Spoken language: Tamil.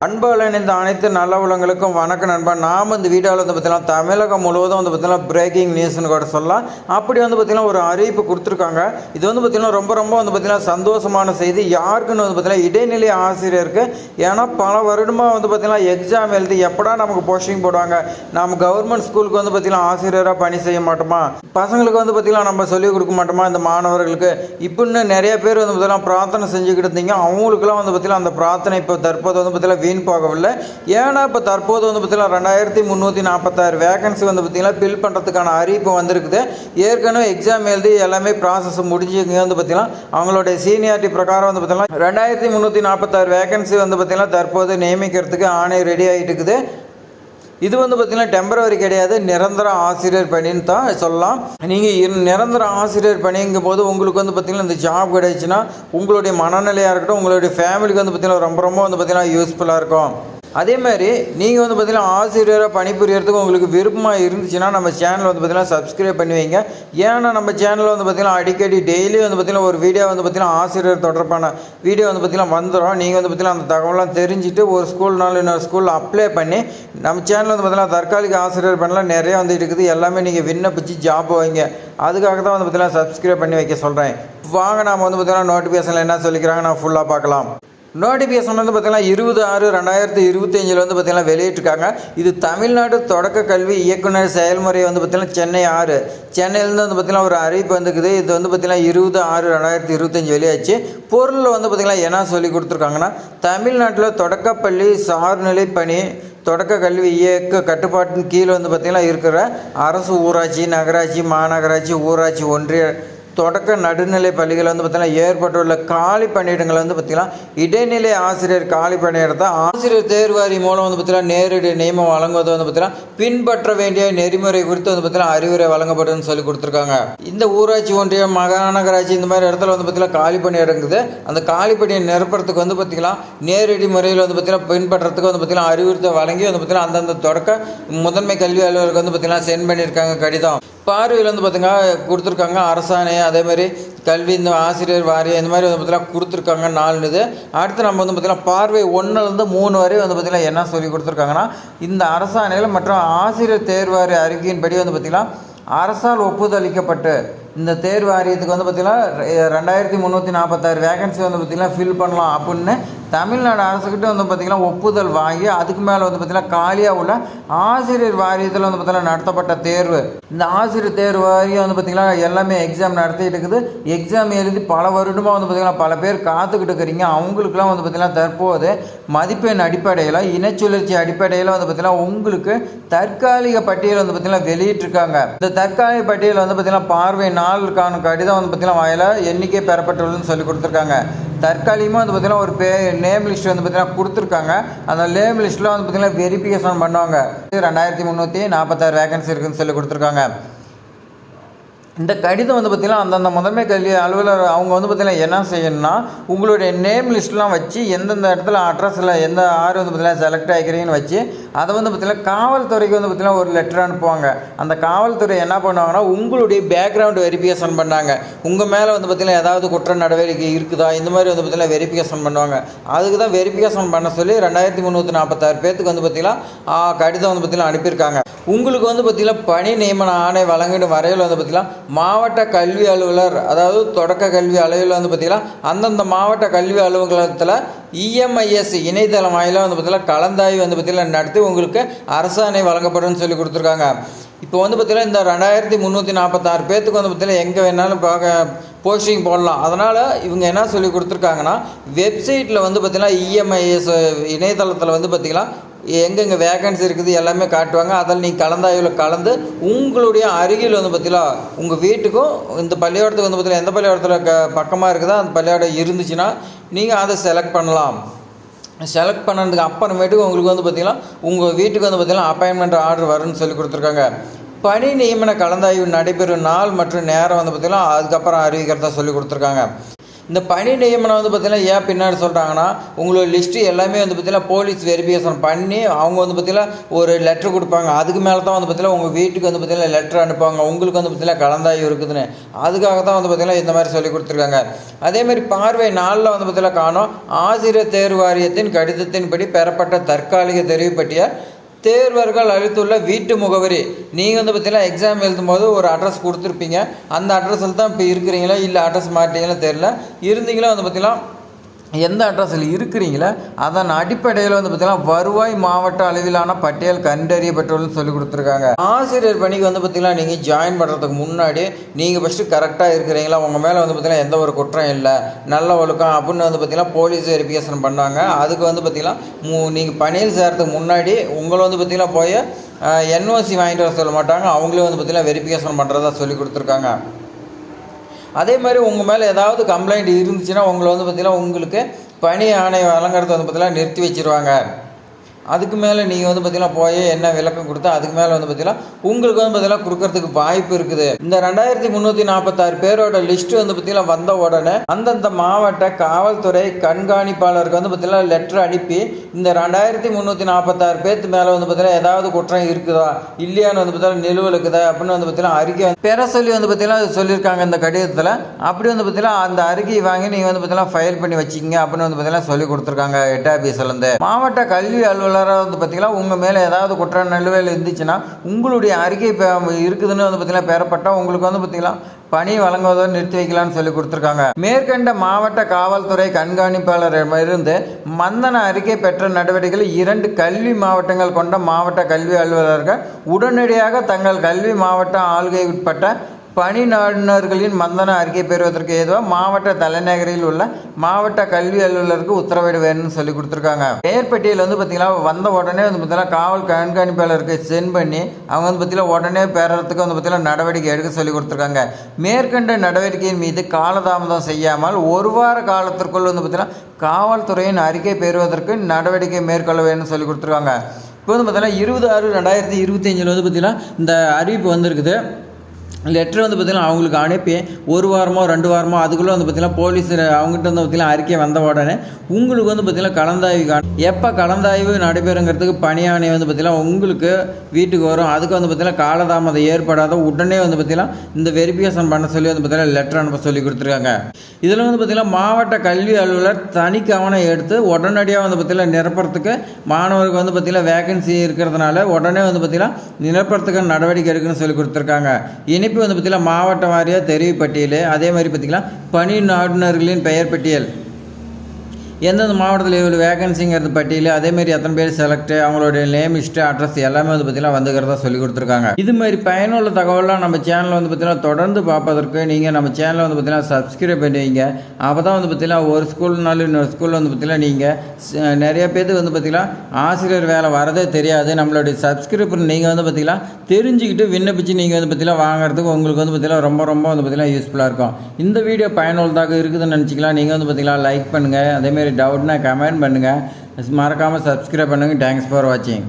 அன்பால் இந்த அனைத்து நல்ல உலகங்களுக்கும் வணக்கம் நண்பா நாம் இந்த வீடியோவில் வந்து பார்த்தீங்கன்னா தமிழகம் முழுவதும் வந்து பார்த்தீங்கன்னா பிரேக்கிங் நியூஸ்னு கூட சொல்லலாம் அப்படி வந்து பார்த்தீங்கன்னா ஒரு அறிவிப்பு கொடுத்துருக்காங்க இது வந்து பார்த்தீங்கன்னா ரொம்ப ரொம்ப வந்து பார்த்தீங்கன்னா சந்தோஷமான செய்தி யாருக்குன்னு வந்து பார்த்தீங்கன்னா இடைநிலை ஆசிரியருக்கு ஏன்னா பல வருடமாக வந்து பார்த்தீங்கன்னா எக்ஸாம் எழுதி எப்படா நமக்கு போஸ்டிங் போடுவாங்க நம்ம கவர்மெண்ட் ஸ்கூலுக்கு வந்து பார்த்தீங்கன்னா ஆசிரியராக பணி செய்ய மாட்டோமா பசங்களுக்கு வந்து பார்த்தீங்கன்னா நம்ம சொல்லிக் கொடுக்க மாட்டோமா இந்த மாணவர்களுக்கு இப்படின்னு நிறைய பேர் வந்து பார்த்தீங்கன்னா பிரார்த்தனை செஞ்சுக்கிட்டு இருந்தீங்க அவங்களுக்குலாம் வந்து பார்த்தீங்கன்னா அந்த பிரார்த்தனை இப்போ தற்போது வந்து பார்த்தீங்கன்னா வீண் போகவில்லை. ஏன்னா இப்போ தற்போது வந்து பார்த்தீங்கன்னா ரெண்டாயிரத்தி முந்நூற்றி நாற்பத்தாறு வேகன்சி வந்து பார்த்தீங்கன்னா ஃபில் பண்ணுறதுக்கான அறிவிப்பு வந்திருக்குது. ஏற்கனவே எக்ஸாம் எழுதி எல்லாமே ப்ராசஸ் முடிஞ்சு இங்கே வந்து பார்த்தீங்கன்னா அவங்களுடைய சீனியாரிட்டி பிரகாரம் வந்து பார்த்தீங்கன்னா ரெண்டாயிரத்தி முந்நூற்றி நாற்பத்தாறு வேகன்சி வந்து பார்த்தீங்கன்னா தற்போது நியமிக்கிறதுக்கு ஆணை ரெடி ஆகிட்டு இருக்குது. இது வந்து பார்த்திங்கன்னா டெம்பரவரி கிடையாது. நிரந்தர ஆசிரியர் பணின்னு தான் சொல்லலாம். நீங்கள் நிரந்தர ஆசிரியர் பணிங்கும் போது உங்களுக்கு வந்து பார்த்திங்கன்னா இந்த ஜாப் கிடைச்சுன்னா உங்களுடைய மனநிலையாக இருக்கட்டும் உங்களுடைய ஃபேமிலிக்கு வந்து பார்த்திங்கன்னா ரொம்ப ரொம்ப வந்து பார்த்திங்கன்னா யூஸ்ஃபுல்லாக இருக்கும். அதே மாதிரி நீங்கள் வந்து பார்த்திங்கன்னா ஆசிரியராக பணிபுரியறதுக்கு உங்களுக்கு விருப்பமாக இருந்துச்சுன்னா நம்ம சேனல் வந்து பார்த்திங்கன்னா சப்ஸ்கிரைப் பண்ணி வைங்க ஏன்னா நம்ம சேனலில் வந்து பார்த்திங்கன்னா அடிக்கடி டெய்லி வந்து பார்த்திங்கன்னா ஒரு வீடியோ வந்து பார்த்திங்கன்னா ஆசிரியர் தொடர்பான வீடியோ வந்து பார்த்திங்கன்னா வந்துடும் நீங்கள் வந்து பார்த்திங்கன்னா அந்த தகவலாம் தெரிஞ்சுட்டு ஒரு ஸ்கூல்னாலும் இன்னொரு ஸ்கூலில் அப்ளை பண்ணி நம்ம சேனல் வந்து பார்த்திங்கன்னா தற்காலிக ஆசிரியர் பண்ணலாம் நிறைய வந்துட்டு இருக்குது எல்லாமே நீங்கள் விண்ணப்பிச்சு ஜாப் வைங்க அதுக்காக தான் வந்து பார்த்திங்கன்னா சப்ஸ்கிரைப் பண்ணி வைக்க சொல்கிறேன் வாங்க நாம் வந்து பார்த்திங்கன்னா நோட்டிஃபிகேஷனில் என்ன சொல்லிக்கிறாங்க நான் ஃபுல்லாக பார்க்கலாம் நோட்டிஃபிகேஷன் வந்து பார்த்திங்கன்னா இருபது ஆறு ரெண்டாயிரத்தி இருபத்தஞ்சில் வந்து பார்த்திங்கன்னா வெளியிட்டிருக்காங்க. இது தமிழ்நாடு தொடக்க கல்வி இயக்குனர் செயல்முறை வந்து பார்த்திங்கன்னா சென்னை ஆறு. சென்னையிலேருந்து வந்து பார்த்திங்கன்னா ஒரு அறிவிப்பு வந்துக்குது. இது வந்து பார்த்திங்கன்னா இருபது ஆறு ரெண்டாயிரத்தி இருபத்தஞ்சி வெளியாச்சு. பொருளில் வந்து பார்த்திங்கன்னா என்ன சொல்லி கொடுத்துருக்காங்கன்னா தமிழ்நாட்டில் தொடக்கப்பள்ளி சார்நிலை பணி தொடக்க கல்வி இயக்க கட்டுப்பாட்டின் கீழே வந்து பார்த்திங்கன்னா இருக்கிற அரசு ஊராட்சி நகராட்சி மாநகராட்சி ஊராட்சி ஒன்றிய தொடக்க நடுநிலை பள்ளிகள் வந்து பார்த்திங்கன்னா ஏற்பட்டுள்ள காலி பணியிடங்கள் வந்து பார்த்திங்கன்னா இடைநிலை ஆசிரியர் காலி பணியிடத்தை ஆசிரியர் தேர்வாரி மூலம் வந்து பார்த்திங்கன்னா நேரடி நியமம் வழங்குவது வந்து பார்த்திங்கன்னா பின்பற்ற வேண்டிய நெறிமுறை குறித்து வந்து பார்த்திங்கன்னா அறிவுரை வழங்கப்படுதுன்னு சொல்லி கொடுத்துருக்காங்க இந்த ஊராட்சி ஒன்றியம் மாநகராட்சி இந்த மாதிரி இடத்துல வந்து பார்த்திங்கன்னா காலி பணியிடம் இருக்குது அந்த காலி பணியை நிரப்புறதுக்கு வந்து பார்த்திங்கன்னா நேரடி முறையில் வந்து பார்த்திங்கன்னா பின்பற்றதுக்கு வந்து பார்த்திங்கன்னா அறிவுறுத்தை வழங்கி வந்து பார்த்திங்கன்னா அந்தந்த தொடக்க முதன்மை கல்வி அலுவலருக்கு வந்து பார்த்திங்கன்னா சென்ட் பண்ணியிருக்காங்க கடிதம் பார்வையில் வந்து பார்த்திங்கன்னா கொடுத்துருக்காங்க அரசாணையை அதே மாதிரி கல்வி இந்த ஆசிரியர் வாரியம் இந்த மாதிரி வந்து பார்த்தீங்கன்னா கொடுத்துருக்காங்க நாலு இது அடுத்து நம்ம வந்து பார்த்திங்கன்னா பார்வை ஒன்றுலேருந்து மூணு வரை வந்து பார்த்திங்கன்னா என்ன சொல்லி கொடுத்துருக்காங்கன்னா இந்த அரசாணைகள் மற்றும் ஆசிரியர் தேர்வாரிய அறிக்கையின்படி வந்து பார்த்திங்கன்னா அரசால் ஒப்புதல் அளிக்கப்பட்டு இந்த தேர்வாரியத்துக்கு வந்து பார்த்திங்கன்னா ரெண்டாயிரத்தி முந்நூற்றி நாற்பத்தாறு வேகன்சி வந்து பார்த்திங்கன்னா ஃபில் பண்ணலாம் அப்படின்னு தமிழ்நாடு அரசுக்கிட்ட வந்து பார்த்திங்கன்னா ஒப்புதல் வாங்கி அதுக்கு மேலே வந்து பார்த்திங்கன்னா காலியாக உள்ள ஆசிரியர் வாரியத்தில் வந்து பார்த்திங்கன்னா நடத்தப்பட்ட தேர்வு இந்த ஆசிரியர் தேர்வு வாரியம் வந்து பார்த்திங்கன்னா எல்லாமே எக்ஸாம் நடத்திட்டு இருக்குது எக்ஸாம் எழுதி பல வருடமாக வந்து பார்த்திங்கன்னா பல பேர் காத்துக்கிட்டு இருக்கிறீங்க அவங்களுக்குலாம் வந்து பார்த்திங்கன்னா தற்போது மதிப்பெண் அடிப்படையில் இனச்சுழற்சி அடிப்படையில் வந்து பார்த்திங்கன்னா உங்களுக்கு தற்காலிக பட்டியல் வந்து பார்த்திங்கன்னா வெளியிட்டிருக்காங்க இந்த தற்காலிக பட்டியல் வந்து பார்த்திங்கன்னா பார்வை நாளுக்கான கடிதம் வந்து பார்த்திங்கன்னா வாயில் எண்ணிக்கை பெறப்பட்டுள்ளதுன்னு சொல்லி கொடுத்துருக்காங்க தற்காலிகமாக வந்து பார்த்திங்கன்னா ஒரு பே நேம் லிஸ்ட் வந்து பார்த்திங்கன்னா கொடுத்துருக்காங்க. அந்த நேம் லிஸ்ட்டில் வந்து பார்த்திங்கன்னா வெரிஃபிகேஷன் பண்ணுவாங்க. ரெண்டாயிரத்தி முந்நூற்றி நாற்பத்தாறு வேகன்சி இருக்குதுன்னு சொல்லி கொடுத்துருக்காங்க. இந்த கடிதம் வந்து பார்த்திங்கன்னா அந்தந்த முதன்மை கல்வி அலுவலர் அவங்க வந்து பார்த்திங்கன்னா என்ன செய்யணும்னா உங்களுடைய நேம் லிஸ்ட்லாம் வச்சு எந்தெந்த இடத்துல அட்ரஸில் எந்த ஆறு வந்து பார்த்திங்கன்னா செலக்ட் ஆகிக்கிறீங்கன்னு வச்சு அதை வந்து பார்த்திங்கன்னா காவல்துறைக்கு வந்து பார்த்திங்கன்னா ஒரு லெட்டர் அனுப்புவாங்க. அந்த காவல்துறை என்ன பண்ணுவாங்கன்னா உங்களுடைய பேக்ரவுண்ட் வெரிஃபிகேஷன் பண்ணாங்க. உங்கள் மேலே வந்து பார்த்திங்கன்னா ஏதாவது குற்ற நடவடிக்கை இருக்குதா? இந்த மாதிரி வந்து பார்த்திங்கன்னா வெரிஃபிகேஷன் பண்ணுவாங்க. அதுக்கு தான் வெரிஃபிகேஷன் பண்ண சொல்லி ரெண்டாயிரத்தி முந்நூற்றி நாற்பத்தாறு பேர்த்துக்கு வந்து பார்த்திங்கன்னா கடிதம் வந்து பார்த்திங்கன்னா அனுப்பியிருக்காங்க. உங்களுக்கு வந்து பார்த்திங்கன்னா பணி நியமன ஆணை வழங்கிடும் வரையில் வந்து பார்த்திங்கன்னா மாவட்ட கல்வி அலுவலர் அதாவது தொடக்க கல்வி அலுவலர் வந்து பார்த்திங்கன்னா அந்தந்த மாவட்ட கல்வி அலுவலகத்தில் இஎம்ஐஎஸ் இணையதளம் வாயிலாக வந்து பார்த்திங்கன்னா கலந்தாய்வு வந்து பார்த்திங்கன்னா நடத்தி உங்களுக்கு அரசாணை வழங்கப்படும்னு சொல்லி கொடுத்துருக்காங்க. இப்போ வந்து பார்த்திங்கன்னா இந்த ரெண்டாயிரத்தி முந்நூற்றி நாற்பத்தாறு பேர்த்துக்கு வந்து பார்த்திங்கன்னா எங்கே வேணாலும் பார்க்க போஸ்டிங் போடலாம். அதனால் இவங்க என்ன சொல்லி கொடுத்துருக்காங்கன்னா வெப்சைட்டில் வந்து பார்த்திங்கன்னா இஎம்ஐஎஸ் இணையதளத்தில் வந்து பார்த்திங்கன்னா எங்கெங்கே வேகன்சி இருக்குது எல்லாமே காட்டுவாங்க. அதில் நீங்கள் கலந்தாய்வில் கலந்து உங்களுடைய அருகில் வந்து பார்த்தீங்களா உங்கள் வீட்டுக்கும் இந்த பள்ளியோடத்துக்கு வந்து பார்த்தீங்கன்னா எந்த பள்ளியோடத்தில் க பக்கமாக இருக்குதோ அந்த பள்ளியோடம் இருந்துச்சுன்னா நீங்கள் அதை செலக்ட் பண்ணலாம். செலக்ட் பண்ணதுக்கு அப்புறமேட்டுக்கு உங்களுக்கு வந்து பார்த்திங்கன்னா உங்கள் வீட்டுக்கு வந்து பார்த்திங்கன்னா அப்பாயின்மெண்ட் ஆர்டர் வரும்னு சொல்லி கொடுத்துருக்காங்க. பணி நியமன கலந்தாய்வு நடைபெறும் நாள் மற்றும் நேரம் வந்து பார்த்திங்கன்னா அதுக்கப்புறம் அறிவிக்கிறதா சொல்லி கொடுத்துருக்காங்க. இந்த பணி நியமனம் வந்து பார்த்திங்கன்னா ஏன் பின்னாடி சொல்கிறாங்கன்னா உங்களோட லிஸ்ட்டு எல்லாமே வந்து பார்த்திங்கன்னா போலீஸ் வெரிஃபிகேஷன் பண்ணி அவங்க வந்து பார்த்திங்கன்னா ஒரு லெட்ரு கொடுப்பாங்க. அதுக்கு மேலே தான் வந்து பார்த்திங்கன்னா உங்கள் வீட்டுக்கு வந்து பார்த்திங்கன்னா லெட்ரு அனுப்புவாங்க. உங்களுக்கு வந்து பார்த்திங்கன்னா கலந்தாய் இருக்குதுன்னு. அதுக்காக தான் வந்து பார்த்திங்கன்னா இந்த மாதிரி சொல்லி கொடுத்துருக்காங்க. அதேமாதிரி பார்வை நாளில் வந்து பார்த்திங்கன்னா காணும். ஆசிரியர் தேர்வு வாரியத்தின் கடிதத்தின்படி பெறப்பட்ட தற்காலிக தெரிவு பட்டியல் தேர்வர்கள் அளித்துள்ள வீட்டு முகவரி. நீங்கள் வந்து பார்த்தீங்கன்னா எக்ஸாம் எழுதும்போது ஒரு அட்ரஸ் கொடுத்துருப்பீங்க. அந்த அட்ரஸில் தான் இப்போ இருக்கிறீங்களா? இல்லை அட்ரஸ் மாட்டீங்களா? தெரில இருந்தீங்களா? வந்து பார்த்தீங்கன்னா எந்த அட்ரஸில் இருக்கிறீங்களோ அதன் அடிப்படையில் வந்து பார்த்தீங்கன்னா வருவாய் மாவட்ட அளவிலான பட்டியல் கண்டறியப்பட்டுள்ளன்னு சொல்லி கொடுத்துருக்காங்க. ஆசிரியர் பணிக்கு வந்து பார்த்தீங்கன்னா நீங்கள் ஜாயின் பண்ணுறதுக்கு முன்னாடி நீங்கள் ஃபஸ்ட்டு கரெக்டாக இருக்கிறீங்களா? உங்கள் மேலே வந்து பார்த்திங்கன்னா எந்த ஒரு குற்றம் இல்லை. நல்ல ஒழுக்கம் அப்படின்னு வந்து பார்த்திங்கன்னா போலீஸ் வெரிஃபிகேஷன் பண்ணாங்க. அதுக்கு வந்து பார்த்தீங்கன்னா நீங்கள் பணியில் சேர்றதுக்கு முன்னாடி உங்களை வந்து பார்த்திங்கன்னா போய் என்ஓசி வாங்கிட்டு வர சொல்ல மாட்டாங்க. அவங்களே வந்து பார்த்தீங்கன்னா வெரிஃபிகேஷன் பண்ணுறதா சொல்லி கொடுத்துருக்காங்க. அதே மாதிரி உங்கள் மேலே ஏதாவது கம்ப்ளைண்ட் இருந்துச்சுன்னா உங்களை வந்து பார்த்திங்கன்னா உங்களுக்கு பணி ஆணையம் வழங்குறது வந்து பார்த்திங்கன்னா நிறுத்தி வச்சிருவாங்க. அதுக்கு மேலே நீங்கள் வந்து பார்த்தீங்கன்னா போய் என்ன விளக்கம் கொடுத்தா அதுக்கு மேலே வந்து பார்த்தீங்கன்னா உங்களுக்கு வந்து பார்த்தீங்கன்னா கொடுக்கறதுக்கு வாய்ப்பு இருக்குது இந்த ரெண்டாயிரத்தி முந்நூற்றி நாற்பத்தாறு பேரோட லிஸ்ட் வந்து பார்த்தீங்கன்னா வந்த உடனே அந்தந்த மாவட்ட காவல்துறை கண்காணிப்பாளருக்கு வந்து பார்த்தீங்கன்னா லெட்டர் அனுப்பி இந்த ரெண்டாயிரத்தி முந்நூற்றி நாற்பத்தாறு பேர்த்து மேலே வந்து பார்த்தீங்கன்னா ஏதாவது குற்றம் இருக்குதா இல்லையான்னு வந்து பார்த்தீங்கன்னா நிலுவலுக்குதா இருக்குதா அப்படின்னு வந்து பார்த்தீங்கன்னா அறிக்கை பெற சொல்லி வந்து பார்த்தீங்கன்னா அது சொல்லியிருக்காங்க இந்த கடிதத்தில் அப்படி வந்து பார்த்தீங்கன்னா அந்த அறிக்கையை வாங்கி நீங்கள் வந்து பார்த்தீங்கன்னா ஃபைல் பண்ணி வச்சிக்கிங்க அப்படின்னு வந்து பார்த்தீங்கன்னா சொல்லி கொடுத்துருக்காங்க ஹெட் ஆஃபீஸ்லேருந்து மாவட்ட கல்வி அலுவலராக வந்து பார்த்தீங்கன்னா உங்கள் மேலே ஏதாவது குற்ற நிலுவையில் இருந்துச்சுன்னா உங்களுடைய அறிக்கை இருக்குதுன்னு வந்து பார்த்தீங்கன்னா பெறப்பட்டால் உங்களுக்கு வந்து பார்த்தீங்கன்னா பணி வழங்குவதை நிறுத்தி வைக்கலாம்னு சொல்லி கொடுத்துருக்காங்க. மேற்கண்ட மாவட்ட காவல்துறை கண்காணிப்பாளரிடமிருந்து மந்தன அறிக்கை பெற்ற நடவடிக்கைகள் இரண்டு கல்வி மாவட்டங்கள் கொண்ட மாவட்ட கல்வி அலுவலர்கள் உடனடியாக தங்கள் கல்வி மாவட்ட ஆளுகை உட்பட்ட பணி நாடுனர்களின் மந்தன அறிக்கை பெறுவதற்கு ஏதுவாக மாவட்ட தலைநகரில் உள்ள மாவட்ட கல்வி அலுவலருக்கு உத்தரவிட வேணும்னு சொல்லி கொடுத்துருக்காங்க. பெயர்பட்டியல் வந்து பார்த்தீங்கன்னா வந்த உடனே வந்து பார்த்தீங்கன்னா காவல் கண்காணிப்பாளருக்கு சென்ட் பண்ணி அவங்க வந்து பார்த்தீங்கன்னா உடனே பெறறதுக்கு வந்து பார்த்தீங்கன்னா நடவடிக்கை எடுக்க சொல்லி கொடுத்துருக்காங்க. மேற்கண்ட நடவடிக்கையின் மீது காலதாமதம் செய்யாமல் ஒரு வார காலத்திற்குள் வந்து பார்த்தீங்கன்னா காவல்துறையின் அறிக்கை பெறுவதற்கு நடவடிக்கை மேற்கொள்ள வேணும்னு சொல்லி கொடுத்துருக்காங்க. இப்போ வந்து பார்த்தீங்கன்னா இருபது ஆறு ரெண்டாயிரத்தி இருபத்தஞ்சில் வந்து பார்த்தீங்கன்னா இந்த அறிவிப்பு வந்திருக்குது. லெட்ரு வந்து பார்த்திங்கன்னா அவங்களுக்கு அனுப்பி ஒரு வாரமோ ரெண்டு வாரமோ அதுக்குள்ளே வந்து பார்த்திங்கன்னா போலீஸ் அவங்ககிட்ட வந்து பார்த்திங்கன்னா அறிக்கை வந்த உடனே உங்களுக்கு வந்து பார்த்திங்கன்னா கலந்தாய்வு கா- எப்போ கலந்தாய்வு நடைபெறுங்கிறதுக்கு பணியானை வந்து பார்த்திங்கன்னா உங்களுக்கு வீட்டுக்கு வரும் அதுக்கு வந்து பார்த்திங்கன்னா காலதாமதம் ஏற்படாத உடனே வந்து பார்த்திங்கன்னா இந்த வெரிஃபிகேஷன் பண்ண சொல்லி வந்து பார்த்திங்கன்னா லெட்டர் அனுப்ப சொல்லி கொடுத்துருக்காங்க இதில் வந்து பார்த்திங்கன்னா மாவட்ட கல்வி அலுவலர் தனி கவனம் எடுத்து உடனடியாக வந்து பார்த்திங்கன்னா நிரப்புறதுக்கு மாணவருக்கு வந்து பார்த்திங்கன்னா வேகன்சி இருக்கிறதுனால உடனே வந்து பார்த்திங்கன்னா நிரப்புறதுக்கு நடவடிக்கை எடுக்கணும்னு சொல்லி கொடுத்துருக்காங்க வந்து பார்த்திங்கன்னா மாவட்ட வாரியாக தெரிவு பட்டியல் அதே மாதிரி பார்த்திங்கன்னா பணி நாடுனர்களின் பெயர் பட்டியல். எந்தெந்த மாவட்டத்தில் இவ்வளோ வேகன்சிங்கிறது பட்டியல் அதேமாரி எத்தனை பேர் செலக்ட் அவங்களுடைய நேம் லிஸ்ட்டு அட்ரஸ் எல்லாமே வந்து பார்த்திங்கன்னா வந்துக்கிறதா சொல்லி கொடுத்துருக்காங்க இது மாதிரி பயனுள்ள தகவலாம் நம்ம சேனலில் வந்து பார்த்திங்கன்னா தொடர்ந்து பார்ப்பதற்கு நீங்கள் நம்ம சேனலை வந்து பார்த்திங்கன்னா சப்ஸ்கிரைப் பண்ணுவீங்க அப்போ தான் வந்து பார்த்திங்கன்னா ஒரு ஸ்கூல்னாலும் இன்னொரு ஸ்கூலில் வந்து பார்த்திங்கன்னா நீங்கள் நிறைய பேர்த்து வந்து பார்த்திங்கன்னா ஆசிரியர் வேலை வரதே தெரியாது நம்மளுடைய சப்ஸ்கிரைபர் நீங்கள் வந்து பார்த்திங்கன்னா தெரிஞ்சுக்கிட்டு விண்ணப்பிச்சு நீங்கள் வந்து பார்த்திங்கன்னா வாங்குறதுக்கு உங்களுக்கு வந்து பார்த்திங்கன்னா ரொம்ப ரொம்ப வந்து பார்த்திங்கன்னா யூஸ்ஃபுல்லாக இருக்கும் இந்த வீடியோ பயனுள்ளதாக இருக்குதுன்னு நினச்சிக்கலாம் நீங்கள் வந்து பார்த்திங்கன்னா லைக் பண்ணுங்கள் அதேமாரி டவுட்னா கமெண்ட் பண்ணுங்கள் மறக்காமல் சப்ஸ்கிரைப் பண்ணுங்கள் தேங்க்ஸ் ஃபார் வாட்சிங்